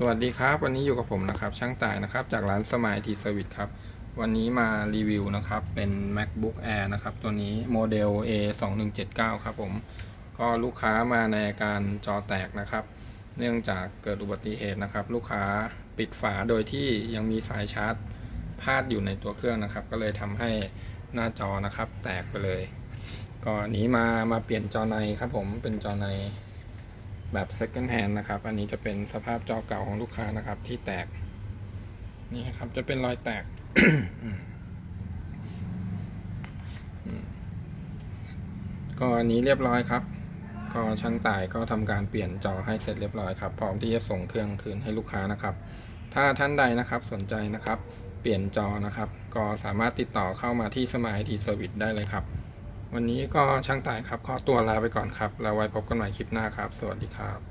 สวัสดีครับ วันนี้อยู่กับผมนะครับ ช่างต่ายนะครับ จากร้านสมายทีเซอร์วิสครับ วันนี้มารีวิวนะครับ เป็น macbook air นะครับ ตัวนี้โมเดล a 2 1 7 9ครับผม ก็ลูกค้ามาในอาการจอแตกนะครับ เนื่องจากเกิดอุบัติเหตุนะครับ ลูกค้าปิดฝาโดยที่ยังมีสายชาร์จพาดอยู่ในตัวเครื่องนะครับ ก็เลยทำให้หน้าจอนะครับ แตกไปเลย ก็อันนี้มามาเปลี่ยนจอในครับผมเป็นจอใน แบบ second hand นะครับ อันนี้จะเป็นสภาพจอเก่าของลูกค้านะครับ ที่แตก นี่ครับจะเป็นรอยแตก ก็อันนี้เรียบร้อยครับ ก็ช่างต่ายก็ทำการเปลี่ยนจอให้เสร็จเรียบร้อยครับ พร้อมที่จะส่งเครื่องคืนให้ลูกค้านะครับ ถ้าท่านใดนะครับสนใจนะครับ เปลี่ยนจอนะครับ ก็สามารถติดต่อเข้ามาที่สมายทีเซอร์วิสได้เลยครับ วันนี้ก็ช่างตายครับ ขอตัวลาไปก่อนครับ แล้วไว้พบกันใหม่คลิปหน้าครับ สวัสดีครับ